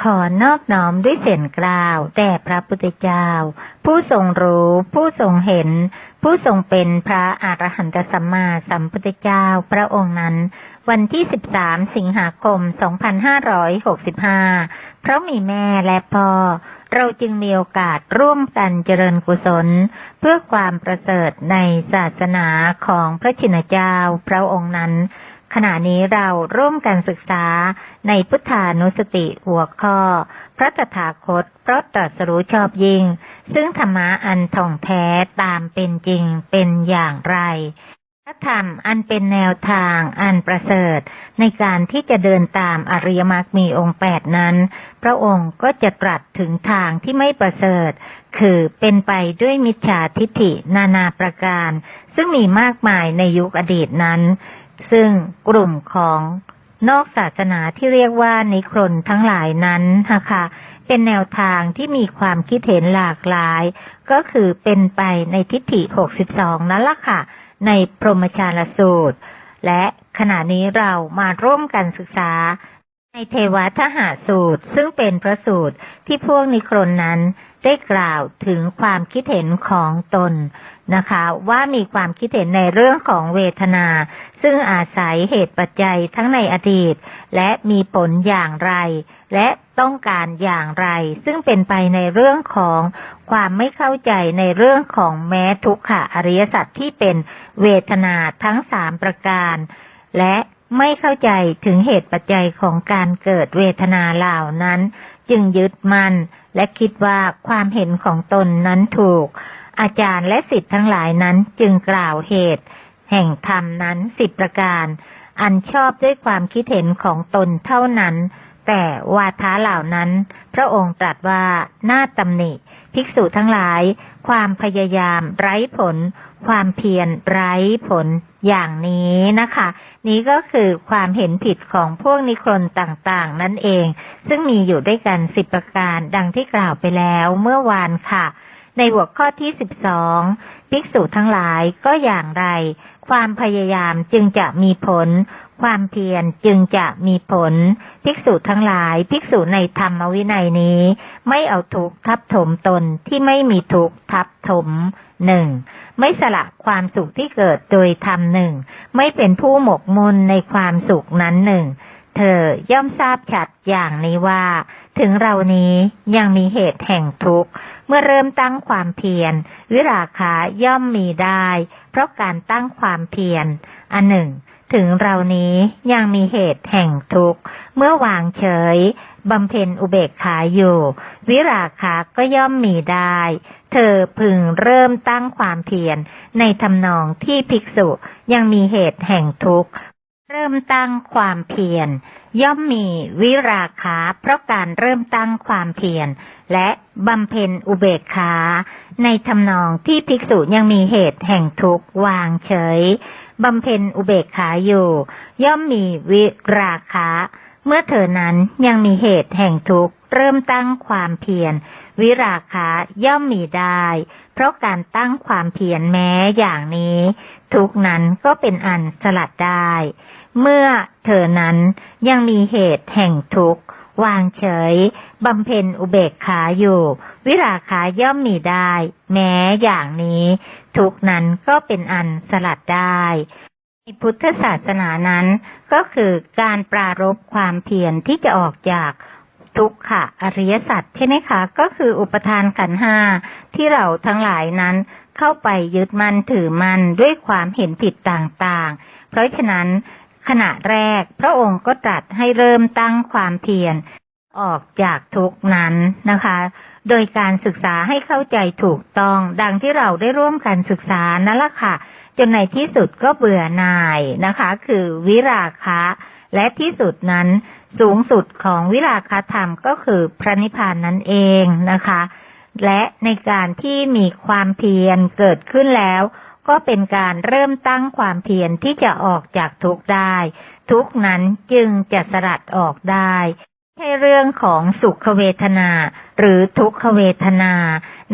ขอนอบน้อมด้วยเสียงกล่าวแด่พระพุทธเจ้า ผู้ทรงรู้ ผู้ทรงเห็น ผู้ทรงเป็นพระอรหันตสัมมาสัมพุทธเจ้าพระองค์นั้น วันที่ 13 สิงหาคม 2565 เพราะมีแม่และพ่อเราจึงมีโอกาสร่วมกันเจริญกุศล เพื่อความประเสริฐในศาสนาของพระชินเจ้าพระองค์นั้น ขณะนี้เราร่วมกันศึกษาในพุทธานุสติหัวข้อ พระตถาคตพระตรัสรู้ชอบยิ่ง ซึ่งธรรมะอันท่องแท้ตามเป็นจริงเป็นอย่างไรพระธรรมอันเป็นแนวทางอันประเสริฐ ในการที่จะเดินตามอริยมรรคมีองค์แปดนั้น พระองค์ก็จะตรัสถึงทางที่ไม่ประเสริฐ คือเป็นไปด้วยมิจฉาทิฏฐินานาประการ ซึ่งมีมากมายในยุคอดีตนั้น ซึ่งกลุ่มของนอกศาสนาที่เรียกว่านิครนทั้งหลายนั้นนะคะเป็นแนวทางที่มีความคิดเห็นหลากหลาย ก็คือเป็นไปในทิฏฐิ 62 นั่นละค่ะ ในพรหมชาลสูตร และขณะนี้เรามาร่วมกันศึกษา ในเทวทหาสูตร ซึ่งเป็นพระสูตรที่พวกนิครนนั้น ได้กล่าวถึงความคิดเห็นของตนนะคะ ว่ามีความคิดเห็นในเรื่องของเวทนา ซึ่งอาศัยเหตุปัจจัยทั้งในอดีต และมีผลอย่างไร และต้องการอย่างไร ซึ่งเป็นไปในเรื่องของความไม่เข้าใจในเรื่องของแม้ทุกขะอริยสัจที่เป็นเวทนาทั้งสามประการ และไม่เข้าใจถึงเหตุปัจจัยของการเกิดเวทนาเหล่านั้น จึงยึดมัน่นและคิดว่าความเห็นของตนนั้นถูก อาจารย์และสิทธิ์ทั้งหลายนั้นจึงกล่าวเหตุ แห่งธรรมนั้นสิบประการ อันชอบด้วยความคิดเห็นของตนเท่านั้น แต่วาทะเหล่านั้น พระองค์ตรัสว่าน่าตำหนิ ภิกษุทั้งหลาย ความพยายามไร้ผล ความเพียรไร้ผลอย่างนี้นะคะ นี้ก็คือความเห็นผิดของพวกนิครนต่างๆ นั่นเอง ซึ่งมีอยู่ด้วยกันสิบประการดังที่กล่าวไปแล้วเมื่อวานค่ะ ในหัวข้อที่สิบสองภิกษุทั้งหลายก็อย่างไร ความพยายามจึงจะมีผล ความเพียรจึงจะมีผล ภิกษุทั้งหลาย ภิกษุในธรรมวินัยนี้ ไม่เอาทุกข์ทับถมตนที่ไม่มีทุกข์ทับถมหนึ่งไม่สละความสุขที่เกิดโดยธรรมหนึ่งไม่เป็นผู้หมกมุ่นในความสุขนั้นหนึ่งเธอย่อมทราบชัดอย่างนี้ว่า ถึงเรานี้ยังมีเหตุแห่งทุกข์ เมื่อเริ่มตั้งความเพียร วิราคะย่อมมีได้ เพราะการตั้งความเพียร อันหนึ่ง ถึงเรานี้ยังมีเหตุแห่งทุกข์ เมื่อวางเฉยบำเพ็ญอุเบกขาอยู่ วิราคะก็ย่อมมีได้ เธอพึงเริ่มตั้งความเพียรในทำนองที่ภิกษุยังมีเหตุแห่งทุกข์ เริ่มตั้งความเพียรย่อมมีวิราคะเพราะการเริ่มตั้งความเพียรและบำเพ็ญอุเบกขาในทำนองที่ภิกษุยังมีเหตุแห่งทุกข์วางเฉย บำเพ็ญอุเบกขาอยู่ ย่อมมีวิราคะ เมื่อเธอนั้นยังมีเหตุแห่งทุกข์ เริ่มตั้งความเพียร วิราคะย่อมมีได้ เพราะการตั้งความเพียรแม้อย่างนี้ ทุกนั้นก็เป็นอันสลัดได้ เมื่อเธอนั้นยังมีเหตุแห่งทุกข์ วางเฉย บำเพ็ญอุเบกขาอยู่ วิราคะย่อมมีได้ แม้อย่างนี้ ทุกนั้นก็เป็นอันสลัดได้ในพุทธศาสนานั้นก็คือการปรารบความเพียรที่จะออกจากทุกขะอริยสัจใช่ไหมคะ ก็คืออุปทานขันห้าที่เราทั้งหลายนั้นเข้าไปยึดมั่นถือมั่นด้วยความเห็นผิดต่างๆ เพราะฉะนั้น ขณะแรกพระองค์ก็ตรัสให้เริ่มตั้งความเพียรออกจากทุกนั้นนะคะ โดยการศึกษาให้เข้าใจถูกต้อง ดังที่เราได้ร่วมกันศึกษานั่นแหละค่ะ จนในที่สุดก็เบื่อหน่ายนะคะ คือวิราคะ และที่สุดนั้นสูงสุดของวิราคธรรมก็คือพระนิพพานนั่นเองนะคะ และในการที่มีความเพียรเกิดขึ้นแล้ว ก็เป็นการเริ่มตั้งความเพียรที่จะออกจากทุกข์ได้ ทุกนั้นจึงจะสลัดออกได้ใช่เรื่องของสุขเวทนา หรือทุกขเวทนา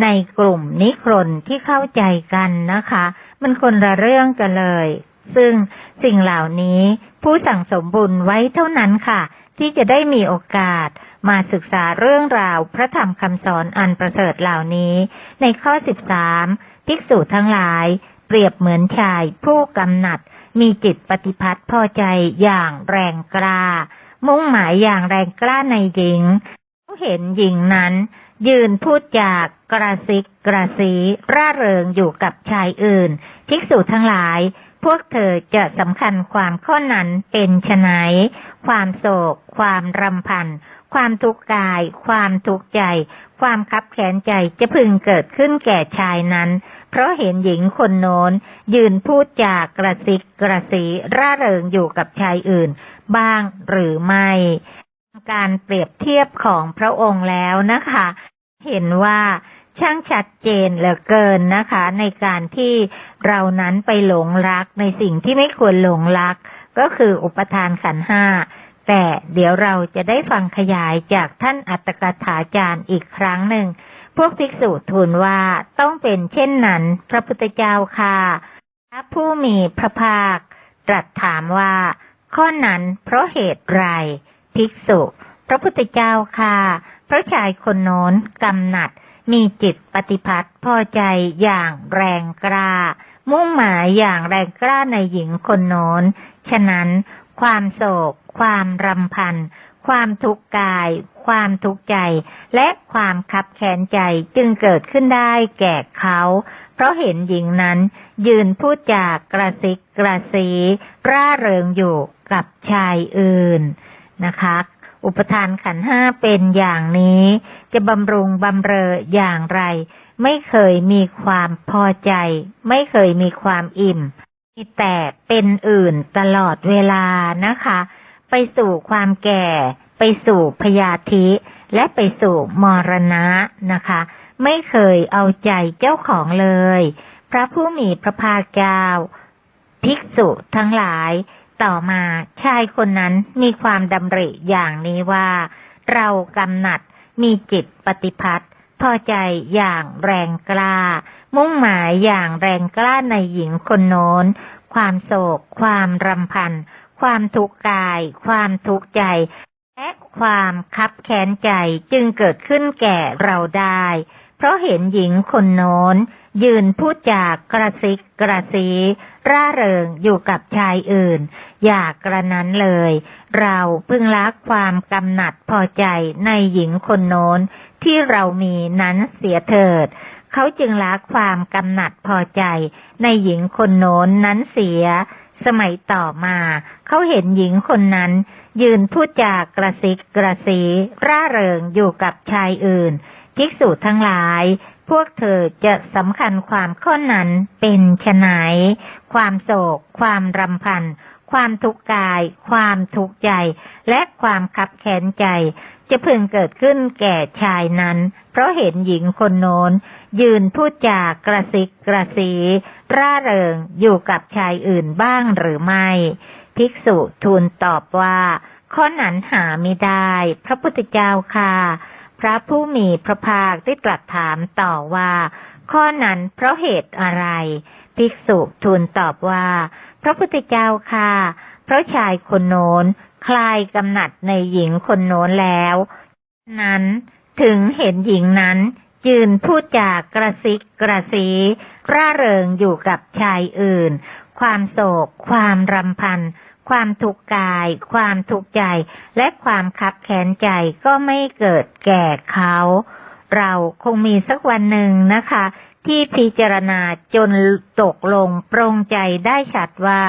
ในกลุ่มนิครนที่เข้าใจกันนะคะ มันคนละเรื่องกันเลย ซึ่งสิ่งเหล่านี้ผู้สั่งสมบุญไว้เท่านั้นค่ะ ที่จะได้มีโอกาสมาศึกษาเรื่องราวพระธรรมคำสอนอันประเสริฐเหล่านี้ ในข้อสิบสามภิกษุทั้งหลาย เปรียบเหมือนชายผู้กำหนัด มีจิตปฏิพัติพอใจอย่างแรงกล้า มุ่งหมายอย่างแรงกล้าในหญิงเขาเห็นหญิงนั้น ยืนพูดจากกระซิกกระซีร่าเริงอยู่กับชายอื่น ภิกษุทั้งหลาย พวกเธอจะสำคัญความข้อนั้นเป็นไฉนความโศก ความรำพัน ความทุกข์กาย ความทุกข์ใจ ความคับแขนใจจะพึงเกิดขึ้นแก่ชายนั้น เพราะเห็นหญิงคนโน้น ยืนพูดจากกระซิกกระสีร่าเริงอยู่กับชายอื่น บ้างหรือไม่ การเปรียบเทียบของพระองค์แล้วนะคะ เห็นว่าช่างชัดเจนเหลือเกินนะคะ ในการที่เรานั้นไปหลงรักในสิ่งที่ไม่ควรหลงรัก ก็คืออุปทานขันห้า แต่เดี๋ยวเราจะได้ฟังขยายจากท่านอัตกถาจารย์อีกครั้งหนึ่ง พวกภิกษุทูลว่าต้องเป็นเช่นนั้น พระพุทธเจ้าค่ะ พระผู้มีพระภาค ตรัสถามว่า ข้อนั้นเพราะเหตุไร ภิกษุ พระพุทธเจ้าค่ะ พระชายคนโน้นกำหนัด มีจิตปฏิพัติพอใจอย่างแรงกล้า มุ่งหมายอย่างแรงกล้าในหญิงคนโน้น ฉะนั้นความโศก ความรำพัน ความทุกข์กาย ความทุกข์ใจ และความคับแค้นใจจึงเกิดขึ้นได้แก่เขา เพราะเห็นหญิงนั้น ยืนพูดจากกระซิกกระซีร่าเริงอยู่กับชายอื่นนะคะอุปทานขันห้าเป็นอย่างนี้ จะบำรุงบำเรออย่างไร ไม่เคยมีความพอใจ ไม่เคยมีความอิ่มมีแต่เป็นอื่นตลอดเวลานะคะ ไปสู่ความแก่ ไปสู่พยาธิ และไปสู่มรณะนะคะ ไม่เคยเอาใจเจ้าของเลย พระผู้มีพระภาคเจ้าภิกษุทั้งหลาย ต่อมาชายคนนั้นมีความดำริอย่างนี้ว่า เรากำหนัดมีจิตปฏิพัตพอใจอย่างแรงกล้า มุ่งหมายอย่างแรงกล้าในหญิงคนโน้น ความโศก ความรำพัน ความทุกข์กาย ความทุกข์ใจ และความคับแค้นใจจึงเกิดขึ้นแก่เราได้ เพราะเห็นหญิงคนโน้น ยืนพูดจากกระซิกกระซี ร่าเริงอยู่กับชายอื่น อย่ากระนั้นเลย เราพึงละความกำหนัดพอใจในหญิงคนโน้น ที่เรามีนั้นเสียเถิดเขาจึงละความกำหนัดพอใจในหญิงคนโน้นนั้นเสีย สมัยต่อมา เขาเห็นหญิงคนนั้น ยืนพูดจากกระซิกกระซีร่าเริงอยู่กับชายอื่นภิกษุทั้งหลาย พวกเธอจะสำคัญความข้อนั้นเป็นไฉนความโศก ความรำพัน ความทุกข์กาย ความทุกข์ใจ และความคับแค้นใจ จะพึงเกิดขึ้นแก่ชายนั้น เพราะเห็นหญิงคนโน้น ยืนพูดจากกระซิกกระซีร่าเริงอยู่กับชายอื่นบ้างหรือไม่ ภิกษุทูลตอบว่า ข้อนั้นหาไม่ได้ พระพุทธเจ้าค่ะพระผู้มีพระภาคได้ตรัสถามต่อว่า ข้อนั้นเพราะเหตุอะไร ภิกษุทูลตอบว่า พระพุทธเจ้าค่ะ เพราะชายคนโน้น คลายกำหนัดในหญิงคนโน้นแล้ว นั้นถึงเห็นหญิงนั้นยืนพูดจากกระซิกกระซีร่าเริงอยู่กับชายอื่น ความโศก ความรำพัน ความทุกข์กาย ความทุกข์ใจ และความคับแค้นใจก็ไม่เกิดแก่เขา เราคงมีสักวันหนึ่งนะคะ ที่พิจารณาจนตกลงปรงใจได้ชัดว่า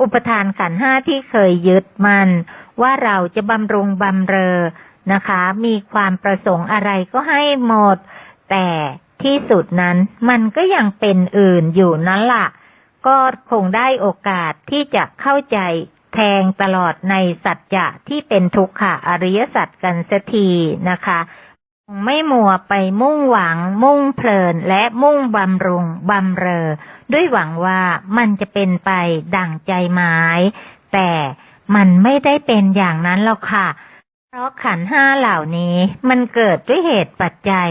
อุปทานขันห้าที่เคยยึดมันว่าเราจะบำรุงบำเรอนะคะ มีความประสงค์อะไรก็ให้หมด แต่ที่สุดนั้นมันก็ยังเป็นอื่นอยู่นั่นละ่ะ ก็คงได้โอกาสที่จะเข้าใจแทงตลอดในสัจจะที่เป็นทุกขะอริยสัจกันสียทีนะคะ ไม่มัวไปมุ่งหวัง มุ่งเพลิน และมุ่งบำรุงบำเรอ ด้วยหวังว่ามันจะเป็นไปดั่งใจหมาย แต่มันไม่ได้เป็นอย่างนั้นหรอกค่ะ เพราะขันห้าเหล่านี้มันเกิดด้วยเหตุปัจจัย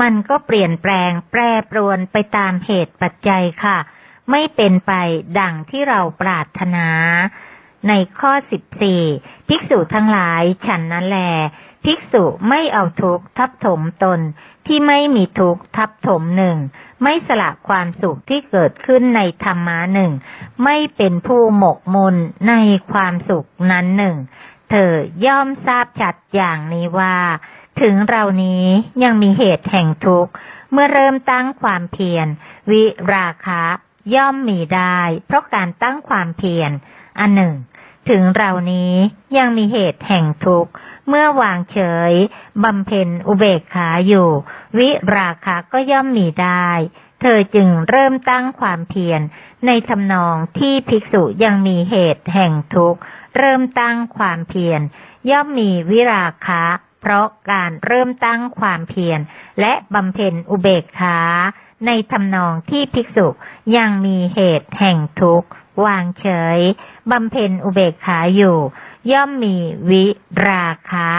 มันก็เปลี่ยนแปลงแปรปรวนไปตามเหตุปัจจัยค่ะ ไม่เป็นไปดั่งที่เราปรารถนา ในข้อสิบสี่ภิกษุทั้งหลายฉันนั้นแหล ภิกษุไม่เอาทุกข์ทับถมตนที่ไม่มีทุกข์ทับถมหนึ่ง ไม่สละความสุขที่เกิดขึ้นในธรรมะหนึ่ง ไม่เป็นผู้หมกมุนในความสุขนั้นหนึ่ง เธอย่อมทราบชัดอย่างนี้ว่า ถึงเรานี้ยังมีเหตุแห่งทุกข์ เมื่อเริ่มตั้งความเพียร วิราคะย่อมมีได้ เพราะการตั้งความเพียร อันหนึ่ง ถึงเรานี้ยังมีเหตุแห่งทุกข์ เมื่อวางเฉยบำเพ็ญอุเบกขาอยู่ วิราคะก็ย่อมมีได้ เธอจึงเริ่มตั้งความเพียรในทำนองที่ภิกษุยังมีเหตุแห่งทุกข์ เริ่มตั้งความเพียรย่อมมีวิราคะเพราะการเริ่มตั้งความเพียรและบำเพ็ญอุเบกขาในทำนองที่ภิกษุยังมีเหตุแห่งทุกข์ วางเฉยบำเพ็ญอุเบกขาอยู่ ย่อมมีวิราคะ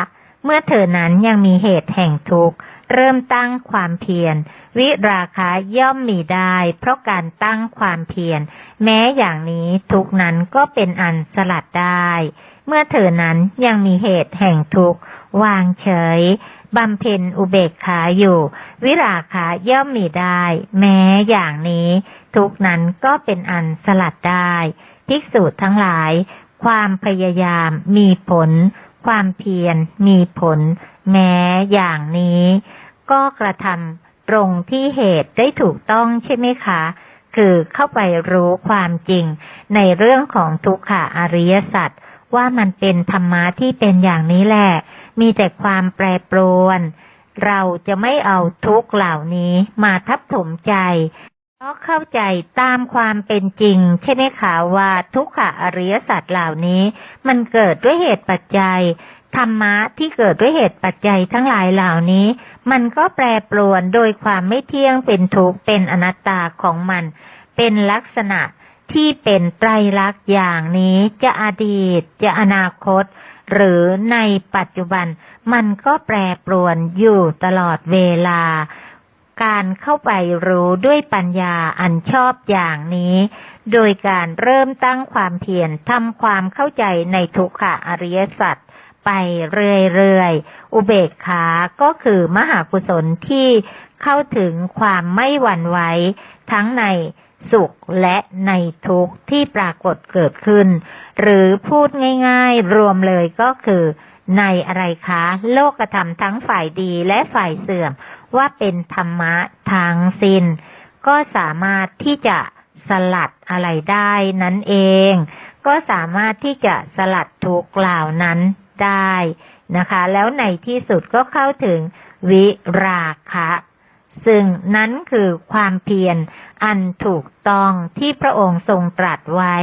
เมื่อเธอนั้นยังมีเหตุแห่งทุกข์ เริ่มตั้งความเพียร วิราคะย่อมมีได้ เพราะการตั้งความเพียร แม้อย่างนี้ทุกนั้นก็เป็นอันสลัดได้ เมื่อเธอนั้นยังมีเหตุแห่งทุกข์ วางเฉยบำเพ็ญอุเบกขาอยู่ วิราคะย่อมมีได้ แม้อย่างนี้ ทุกนั้นก็เป็นอันสลัดได้ ภิกษุทั้งหลาย ความพยายามมีผล ความเพียรมีผล แม้อย่างนี้ ก็กระทำตรงที่เหตุได้ถูกต้องใช่ไหมคะ คือเข้าไปรู้ความจริง ในเรื่องของทุกขะอริยสัจว่ามันเป็นธรรมะที่เป็นอย่างนี้แหละ มีแต่ความแปรปรวน เราจะไม่เอาทุกเหล่านี้มาทับถมใจ เพราะเข้าใจตามความเป็นจริง ใช่ไหมคะว่าทุกขะอริยสัจเหล่านี้ มันเกิดด้วยเหตุปัจจัยธรรมะที่เกิดด้วยเหตุปัจจัยทั้งหลายเหล่านี้ มันก็แปรปรวนโดยความไม่เที่ยงเป็นทุกข์เป็นอนัตตาของมัน เป็นลักษณะที่เป็นไตรลักษณ์อย่างนี้จะอดีต จะอนาคต หรือในปัจจุบัน มันก็แปรปรวนอยู่ตลอดเวลา การเข้าไปรู้ด้วยปัญญาอันชอบอย่างนี้ โดยการเริ่มตั้งความเพียรทำความเข้าใจในทุกขะอริยสัจไปเรื่อยๆ อุเบกขาก็คือมหากุศลที่เข้าถึงความไม่หวั่นไหวทั้งในสุขและในทุกข์ที่ปรากฏเกิดขึ้น หรือพูดง่ายๆ รวมเลยก็คือในอะไรคะ โลกธรรมทั้งฝ่ายดีและฝ่ายเสื่อม ว่าเป็นธรรมะทางสินก็สามารถที่จะสลัดอะไรได้นั่นเอง ก็สามารถที่จะสลัดทุกเหล่านั้นได้นะคะ แล้วในที่สุดก็เข้าถึงวิราคะ ซึ่งนั้นคือความเพียรอันถูกต้องที่พระองค์ทรงตรัสไว้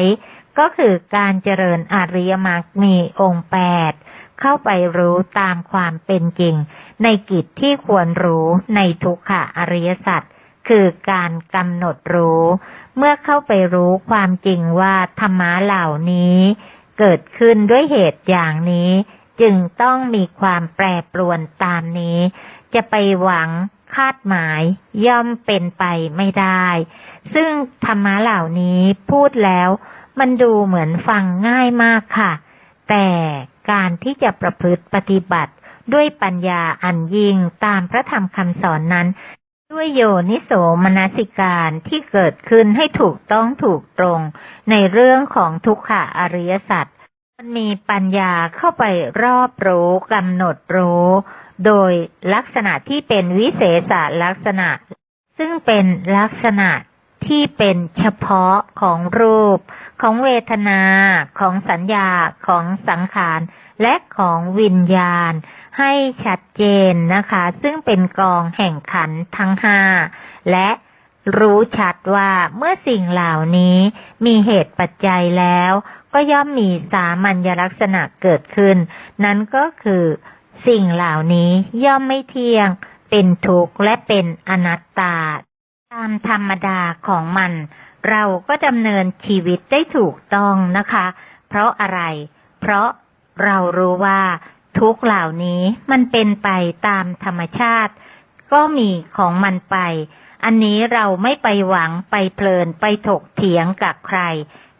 ก็คือการเจริญอริยมรรคมีองค์แปด เข้าไปรู้ตามความเป็นจริง ในกิจที่ควรรู้ในทุกขะอริยสัจคือการกำหนดรู้ เมื่อเข้าไปรู้ความจริงว่าธรรมะเหล่านี้ เกิดขึ้นด้วยเหตุอย่างนี้ จึงต้องมีความแปรปรวนตามนี้ จะไปหวังคาดหมายย่อมเป็นไปไม่ได้ ซึ่งธรรมะเหล่านี้พูดแล้ว มันดูเหมือนฟังง่ายมากค่ะ แต่ การที่จะประพฤติปฏิบัติ ด้วยปัญญาอันยิ่งตามพระธรรมคำสอนนั้น ด้วยโยนิโสมนสิการที่เกิดขึ้นให้ถูกต้องถูกตรง ในเรื่องของทุกขะอริยสัจมันมีปัญญาเข้าไปรอบรู้กำหนดรู้ โดยลักษณะที่เป็นวิเศษลักษณะ ซึ่งเป็นลักษณะ ที่เป็นเฉพาะของรูป ของเวทนา ของสัญญาของสังขารและของวิญญาณ ให้ชัดเจนนะคะ ซึ่งเป็นกองแห่งขันทั้งห้าและรู้ชัดว่าเมื่อสิ่งเหล่านี้มีเหตุปัจจัยแล้ว ก็ย่อมมีสามัญลักษณะเกิดขึ้น นั้นก็คือสิ่งเหล่านี้ย่อมไม่เที่ยง เป็นทุกข์และเป็นอนัตตา ตามธรรมดาของมัน เราก็ดำเนินชีวิตได้ถูกต้องนะคะ เพราะอะไร เพราะเรารู้ว่าทุกเหล่านี้มันเป็นไปตามธรรมชาติ ก็มีของมันไป อันนี้เราไม่ไปหวังไปเพลินไปถกเถียงกับใคร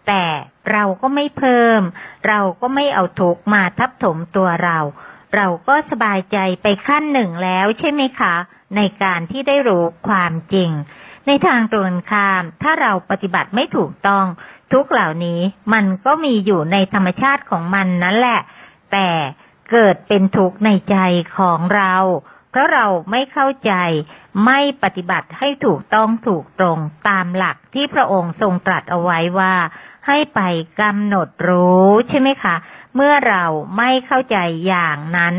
แต่เราก็ไม่เพิ่ม เราก็ไม่เอาทุกมาทับถมตัวเรา เราก็สบายใจไปขั้นหนึ่งแล้วใช่ไหมคะ ในการที่ได้รู้ความจริง ในทางตรงข้าม ถ้าเราปฏิบัติไม่ถูกต้อง ทุกเหล่านี้มันก็มีอยู่ในธรรมชาติของมันนั่นแหละ แต่เกิดเป็นทุกข์ในใจของเรา เพราะเราไม่เข้าใจไม่ปฏิบัติให้ถูกต้องถูกตรงตามหลักที่พระองค์ทรงตรัสเอาไว้ว่าให้ไปกำหนดรู้ใช่ไหมคะ เมื่อเราไม่เข้าใจอย่างนั้น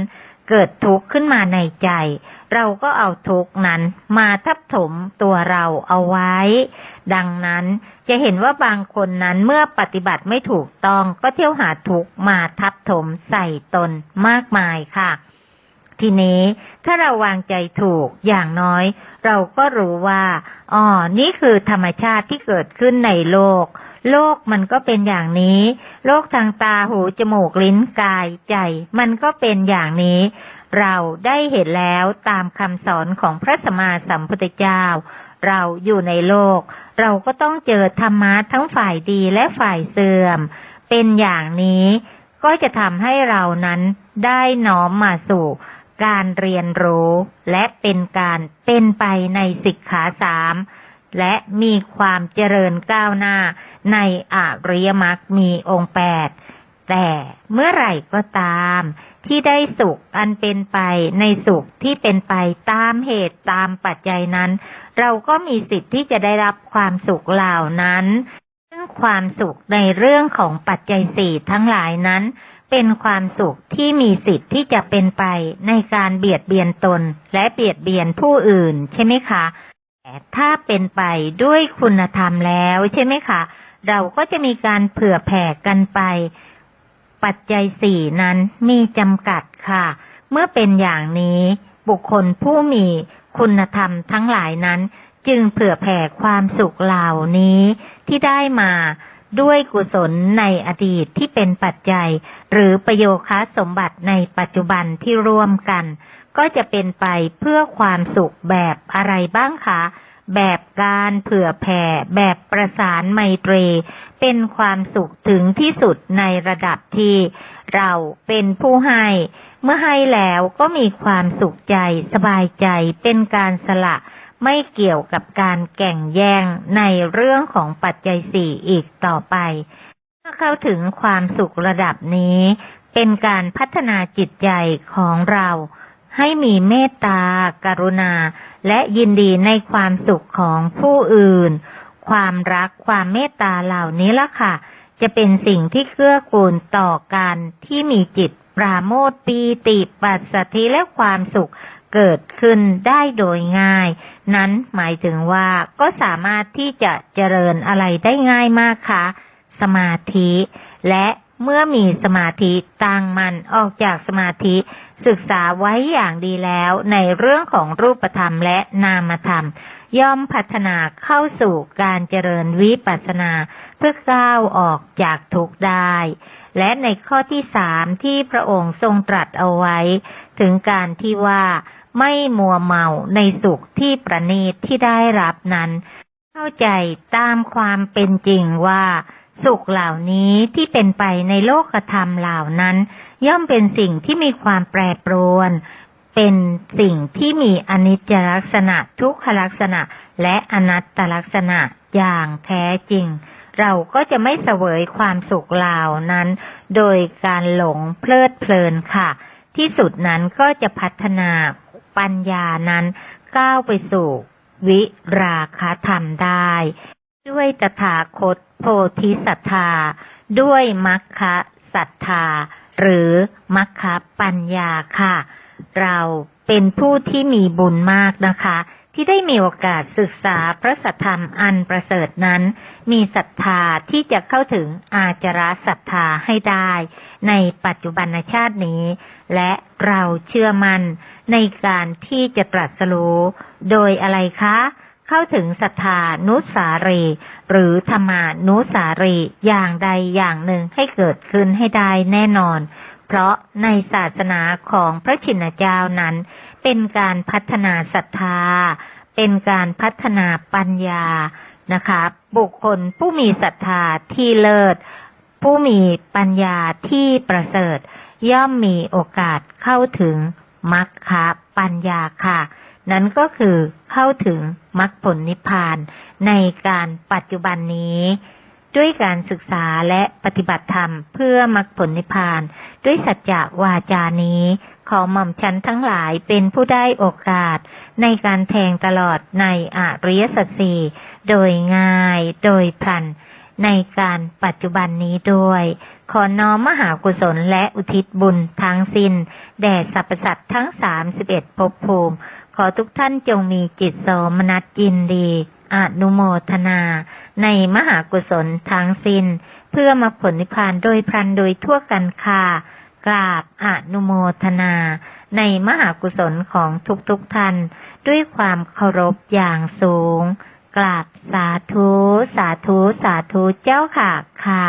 เกิดทุกข์ขึ้นมาในใจ เราก็เอาทุกข์นั้นมาทับถมตัวเราเอาไว้ ดังนั้นจะเห็นว่าบางคนนั้นเมื่อปฏิบัติไม่ถูกต้องก็เที่ยวหาทุกข์มาทับถมใส่ตนมากมายค่ะทีนี้ถ้าเราวางใจถูกอย่างน้อย เราก็รู้ว่าอ๋อนี่คือธรรมชาติที่เกิดขึ้นในโลก โลกมันก็เป็นอย่างนี้ โลกทางตาหูจมูกลิ้นกายใจ มันก็เป็นอย่างนี้ เราได้เห็นแล้วตามคำสอนของพระสมมาสัมพุทธเจ้า เราอยู่ในโลก เราก็ต้องเจอธรรมะทั้งฝ่ายดีและฝ่ายเสื่อม เป็นอย่างนี้ก็จะทำให้เรานั้นได้น้อมมาสู่การเรียนรู้ และเป็นการเป็นไปในสิกขาสาม และมีความเจริญก้าวหน้าในอริยมรรคมีองค์แปดแต่เมื่อไหร่ก็ตาม ที่ได้สุขอันเป็นไปในสุขที่เป็นไปตามเหตุตามปัจจัยนั้น เราก็มีสิทธิ์ที่จะได้รับความสุขเหล่านั้น ซึ่งความสุขในเรื่องของปัจจัยสี่ทั้งหลายนั้น เป็นความสุขที่มีสิทธิ์ที่จะเป็นไปในการเบียดเบียนตนและเบียดเบียนผู้อื่น ใช่ไหมคะ ถ้าเป็นไปด้วยคุณธรรมแล้วใช่ไหมคะเราก็จะมีการเผื่อแผ่กันไป ปัจจัยสี่นั้นมีจำกัดค่ะ เมื่อเป็นอย่างนี้ บุคคลผู้มีคุณธรรมทั้งหลายนั้น จึงเผื่อแผ่ความสุขเหล่านี้ที่ได้มาด้วยกุศลในอดีตที่เป็นปัจจัย หรือประโยคะสมบัติในปัจจุบันที่ร่วมกัน ก็จะเป็นไปเพื่อความสุขแบบอะไรบ้างคะ แบบการเผื่อแผ่ แบบประสานไมตรี เป็นความสุขถึงที่สุดในระดับที่ เราเป็นผู้ให้ เมื่อให้แล้วก็มีความสุขใจสบายใจ เป็นการสละไม่เกี่ยวกับการแก่งแย่งในเรื่องของปัจจัยสี่อีกต่อไป เมื่อเข้าถึงความสุขระดับนี้ เป็นการพัฒนาจิตใจของเรา ให้มีเมตตากรุณา และยินดีในความสุขของผู้อื่น ความรักความเมตตาเหล่านี้ละค่ะ จะเป็นสิ่งที่เกื้อกูลต่อการที่มีจิตปราโมทย์ปีติปัสสธิและความสุขเกิดขึ้นได้โดยง่าย นั้นหมายถึงว่าก็สามารถที่จะเจริญอะไรได้ง่ายมากค่ะ สมาธิและ เมื่อมีสมาธิตั้งมันออกจากสมาธิ ศึกษาไว้อย่างดีแล้วในเรื่องของรูปธรรมและนามธรรม ย่อมพัฒนาเข้าสู่การเจริญวิปัสสนา เพื่อก้าวออกจากทุกข์ได้ และในข้อที่สามที่พระองค์ทรงตรัสเอาไว้ ถึงการที่ว่าไม่มัวเมาในสุขที่ประณีตที่ได้รับนั้น เข้าใจตามความเป็นจริงว่า สุขเหล่านี้ที่เป็นไปในโลกธรรมเหล่านั้น ย่อมเป็นสิ่งที่มีความแปรปรวน เป็นสิ่งที่มีอนิจจลักษณะทุกขลักษณะ และอนัตตลักษณะอย่างแท้จริง เราก็จะไม่เสวยความสุขเหล่านั้น โดยการหลงเพลิดเพลินค่ะ ที่สุดนั้นก็จะพัฒนาปัญญานั้นก้าวไปสู่วิราคธรรมได้ ด้วยตถาคตโพธิศรัทธา ด้วยมัคคะศรัทธา หรือมัคคะปัญญาค่ะ เราเป็นผู้ที่มีบุญมากนะคะ ที่ได้มีโอกาสศึกษาพระสัทธรรมอันประเสริฐนั้น มีศรัทธาที่จะเข้าถึงอาจารศรัทธาให้ได้ ในปัจจุบันชาตินี้ และเราเชื่อมัน่นในการที่จะตรัสรู้โดยอะไรคะ เข้าถึงศรัทธานุสารี หรือธรรมานุสารีอย่างใดอย่างหนึ่งให้เกิดขึ้นให้ได้แน่นอน เพราะในศาสนาของพระชินเจ้านั้น เป็นการพัฒนาศรัทธา เป็นการพัฒนาปัญญานะคะบุคคลผู้มีศรัทธาที่เลิศ ผู้มีปัญญาที่ประเสริฐ ย่อมมีโอกาสเข้าถึงมรรคปัญญาค่ะ นั้นก็คือเข้าถึงมรรคผลนิพพานในการปัจจุบันนี้ ด้วยการศึกษาและปฏิบัติธรรมเพื่อมรรคผลนิพพาน ด้วยสัจจะวาจานี้ขอหม่อมชันทั้งหลายเป็นผู้ได้โอกาส ในการแทงตลอดในอริยสัจสี่โดยง่ายโดยพลัน ในการปัจจุบันนี้ด้วย ขอน้อมมหากุศลและอุทิศบุญทั้งสิ้น แด่สรรพสัตว์ทั้งสามสิบเอ็ดภพภูมิ ขอทุกท่านจงมีจิตโสมนัสยินดีอนุโมทนา ในมหากุศลทั้งสิ้น เพื่อมาผลนิพพานโดยพลันโดยทั่วกันค่ะ กราบอนุโมทนา ในมหากุศลของทุกๆทท่าน ด้วยความเคารพอย่างสูง กราบสาธุ สาธุ สาธุเจ้าค่ะค่ะ